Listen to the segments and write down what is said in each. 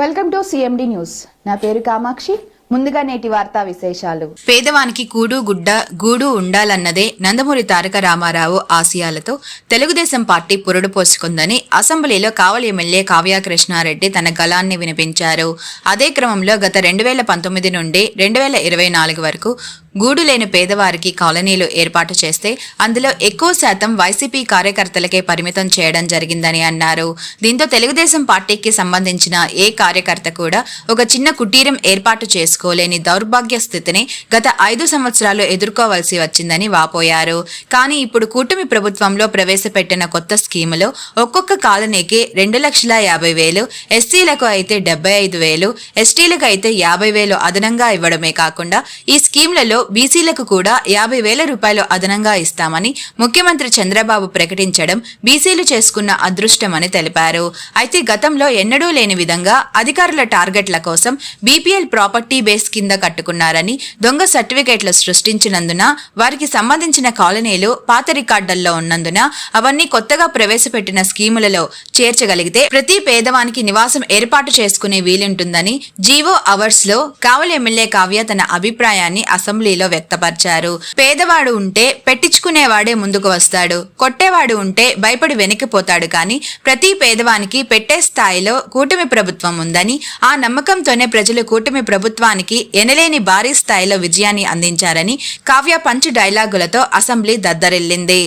Welcome to CMD news. నా పేరు కామాక్షి. ముందుగా నేటి వార్తా విశేషాలు. పేదవానికి కూడు గుడ్డ గూడు ఉండాలన్నదే నందమూరి తారక రామారావు ఆశయాలతో తెలుగుదేశం పార్టీ పురుడు పోసుకుందని అసెంబ్లీలో కావలి ఎమ్మెల్యే కావ్యకృష్ణారెడ్డి తన గళాన్ని వినిపించారు. అదే క్రమంలో గత రెండు వేల పంతొమ్మిది నుండి రెండు వేల ఇరవై నాలుగు వరకు గూడు లేని పేదవారికి కాలనీలు ఏర్పాటు చేస్తే అందులో ఎక్కువ శాతం వైసీపీ కార్యకర్తలకే పరిమితం చేయడం జరిగిందని అన్నారు. దీంతో తెలుగుదేశం పార్టీకి సంబంధించిన ఏ కార్యకర్త కూడా ఒక చిన్న కుటీరం ఏర్పాటు చేసుకోలేని దౌర్భాగ్య స్థితిని గత ఐదు సంవత్సరాలు ఎదుర్కోవాల్సి వచ్చిందని వాపోయారు. కానీ ఇప్పుడు కూటమి ప్రభుత్వంలో ప్రవేశపెట్టిన కొత్త స్కీములో ఒక్కొక్క కాలనీకి రెండు లక్షల యాభై వేలు ఎస్సీలకు అయితే డెబ్బై ఐదు వేలు ఎస్టీలకు అయితే యాభై వేలు అదనంగా ఇవ్వడమే కాకుండా ఈ స్కీమ్లలో బీసీలకు కూడా యాభై వేల రూపాయలు అదనంగా ఇస్తామని ముఖ్యమంత్రి చంద్రబాబు ప్రకటించడం బీసీలు చేసుకున్న అదృష్టమని తెలిపారు. అయితే గతంలో ఎన్నడూ లేని విధంగా అధికారుల టార్గెట్ల కోసం బీపీఎల్ ప్రాపర్టీ బేస్ కింద కట్టుకున్నారని దొంగ సర్టిఫికేట్లు సృష్టించినందున వారికి సంబంధించిన కాలనీలు పాత రికార్డుల్లో ఉన్నందున అవన్నీ కొత్తగా ప్రవేశపెట్టిన స్కీములలో చేర్చగలిగితే ప్రతి పేదవానికి నివాసం ఏర్పాటు చేసుకునే వీలుంటుందని జీవో అవర్స్లో కావలి ఎమ్మెల్యే కావ్య తన అభిప్రాయాన్ని అసెంబ్లీ అసెంబ్లీలో వ్యక్తపరిచారు. పేదవాడు ఉంటే పెట్టించుకునేవాడే ముందుకు వస్తాడు. కొట్టేవాడు ఉంటే భయపడి వెనక్కిపోతాడు కానీ ప్రతి పేదవానికి పెట్టే స్థాయిలో కూటమి ప్రభుత్వం ఉందని ఆ నమ్మకంతోనే ప్రజలు కూటమి ప్రభుత్వానికి ఎనలేని భారీ స్థాయిలో విజయాన్ని అందించారని కావ్య పంచ్ డైలాగులతో అసెంబ్లీ దద్దరిల్లింది.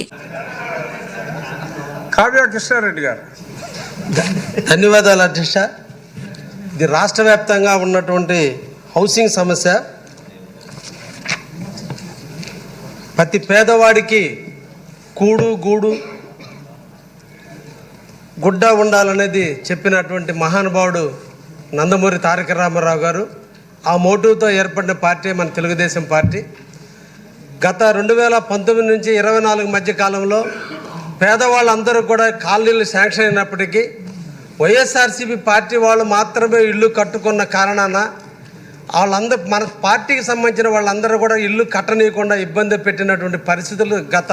కావ్య కృష్ణారెడ్డి గారు. ధన్యవాదాలు అధ్యక్ష. ఇది రాష్ట్ర వ్యాప్తంగా ఉన్నటువంటి హౌసింగ్ సమస్య. ప్రతి పేదవాడికి కూడు గూడు గుడ్డ ఉండాలనేది చెప్పినటువంటి మహానుభావుడు నందమూరి తారక రామారావు గారు. ఆ మోటివ్తో ఏర్పడిన పార్టీ మన తెలుగుదేశం పార్టీ. గత రెండు వేల పంతొమ్మిది నుంచి ఇరవై నాలుగు మధ్య కాలంలో పేదవాళ్ళందరూ కూడా కాలనీలు శాంక్షన్ అయినప్పటికీ వైఎస్ఆర్సీపీ పార్టీ వాళ్ళు మాత్రమే ఇల్లు కట్టుకున్న కారణాన వాళ్ళందరూ మన పార్టీకి సంబంధించిన వాళ్ళందరూ కూడా ఇల్లు కట్టనీయకుండా ఇబ్బంది పెట్టినటువంటి పరిస్థితులు గత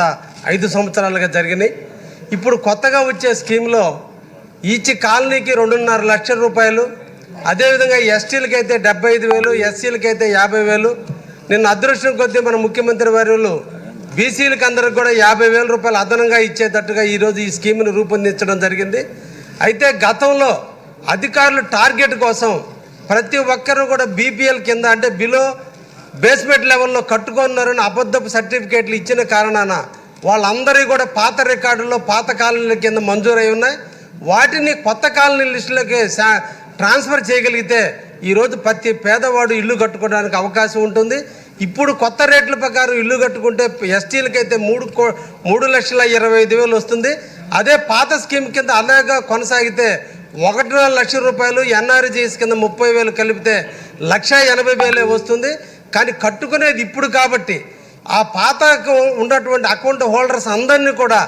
ఐదు సంవత్సరాలుగా జరిగినాయి. ఇప్పుడు కొత్తగా వచ్చే స్కీమ్లో ఈచ్ కాలనీకి రెండున్నర లక్షల రూపాయలు అదేవిధంగా ఎస్టీలకి అయితే డెబ్బై ఐదు వేలు ఎస్సీలకి అయితే యాభై వేలు నిన్న అదృష్టం కొద్దీ మన ముఖ్యమంత్రి వర్యులు బీసీలకు అందరికి కూడా యాభై వేల రూపాయలు అదనంగా ఇచ్చేటట్టుగా ఈరోజు ఈ స్కీమ్ను రూపొందించడం జరిగింది. అయితే గతంలో అధికారులు టార్గెట్ కోసం ప్రతి ఒక్కరూ కూడా బీపీఎల్ కింద అంటే బిలో బేస్మెంట్ లెవెల్లో కట్టుకున్నారని అబద్ధపు సర్టిఫికేట్లు ఇచ్చిన కారణాన వాళ్ళందరి కూడా పాత రికార్డుల్లో పాత కాలనీల కింద మంజూరై ఉన్నాయి. వాటిని కొత్త కాలనీ లిస్టులోకి ట్రాన్స్ఫర్ చేయగలిగితే ఈరోజు ప్రతి పేదవాడు ఇల్లు కట్టుకోవడానికి అవకాశం ఉంటుంది. ఇప్పుడు కొత్త రేట్ల ప్రకారం ఇల్లు కట్టుకుంటే ఎస్టీలకైతే మూడు కో మూడు లక్షల ఇరవై ఐదు వేలు వస్తుంది. అదే పాత స్కీమ్ కింద అలాగా కొనసాగితే ఒకటిన్నర లక్ష రూపాయలు ఎన్ఆర్జీఎస్ కింద ముప్పై వేలు కలిపితే లక్ష ఎనభై వేలే వస్తుంది. కానీ కట్టుకునేది ఇప్పుడు కాబట్టి ఆ పాత ఉన్నటువంటి అకౌంట్ హోల్డర్స్ అందరినీ కూడా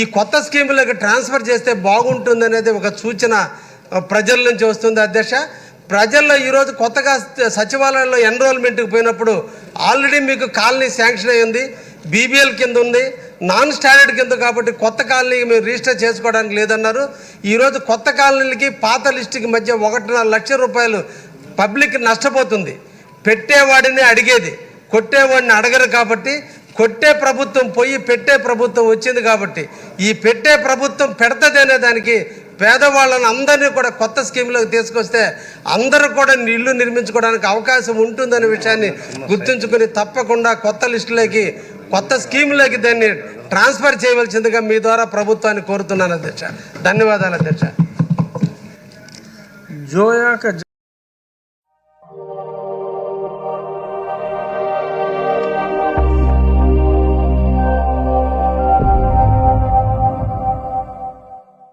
ఈ కొత్త స్కీములకు ట్రాన్స్ఫర్ చేస్తే బాగుంటుంది అనేది ఒక సూచన ప్రజల నుంచి వస్తుంది అధ్యక్ష. ప్రజల్లో ఈరోజు కొత్తగా సచివాలయంలో ఎన్రోల్మెంట్కి పోయినప్పుడు ఆల్రెడీ మీకు కాలనీ శాంక్షన్ అయ్యింది. బీబీఎల్ కింద ఉంది నాన్ స్టాండర్డ్ కింద కాబట్టి కొత్త కాలనీకి మేము రిజిస్టర్ చేసుకోవడానికి లేదన్నారు. ఈరోజు కొత్త కాలనీలకి పాత లిస్టుకి మధ్య ఒకటిన్నర లక్ష రూపాయలు పబ్లిక్ నష్టపోతుంది. పెట్టేవాడిని అడిగేది కొట్టేవాడిని అడగరు కాబట్టి కొట్టే ప్రభుత్వం పోయి పెట్టే ప్రభుత్వం వచ్చింది కాబట్టి ఈ పెట్టే ప్రభుత్వం పెడతది అనే దానికి పేదవాళ్ళని అందరినీ కూడా కొత్త స్కీమ్లోకి తీసుకొస్తే అందరూ కూడా ఇల్లు నిర్మించుకోవడానికి అవకాశం ఉంటుందనే విషయాన్ని గుర్తుంచుకుని తప్పకుండా కొత్త లిస్టులోకి కొత్త స్కీమ్లోకి దాన్ని ట్రాన్స్ఫర్ చేయవలసిందిగా మీ ద్వారా ప్రభుత్వాన్ని కోరుతున్నాను అధ్యక్ష. ధన్యవాదాలు అధ్యక్ష. జోయాక